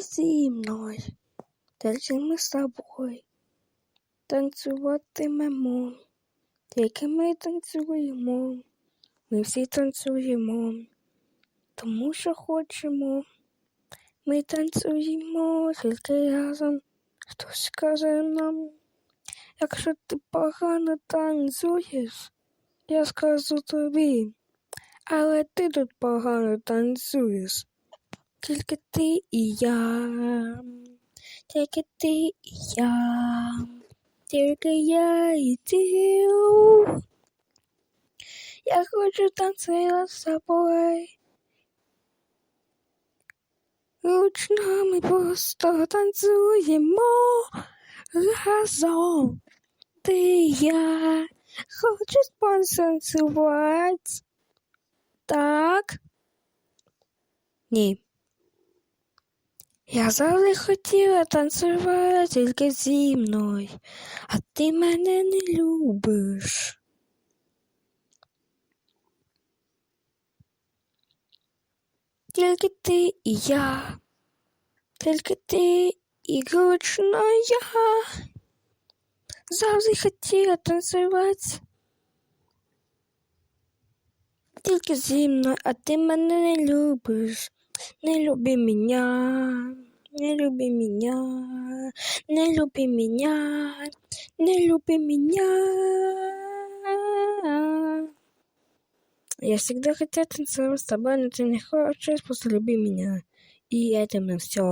Зі мною. Тільки ми з тобою. Танцюватимемо. Тільки ми танцюємо. Ми всі танцюємо. Тому що хочемо. Ми танцюємо тільки разом. Хтось каже нам. Якщо ти погано танцюєш, я скажу тобі, але ти тут погано танцюєш. Тільки ти і я, тільки ти і я, тільки я і ти. Я хочу танцювати з тобою. Ручнами просто танцюємо разом. Ти я хочу потанцювати. Так? Ні. Я завжди хотіла танцювати тільки зі мною, а ти мене не любиш. Тільки ти і я, тільки ти і гучно я. Завжди хотіла танцювати. Тільки зі мною, а ти мене не любиш. Не люби меня, не люби меня, не люби меня, не люби меня. Я всегда хотела танцевать с тобой, но ты не хочешь, просто люби меня. И это на все.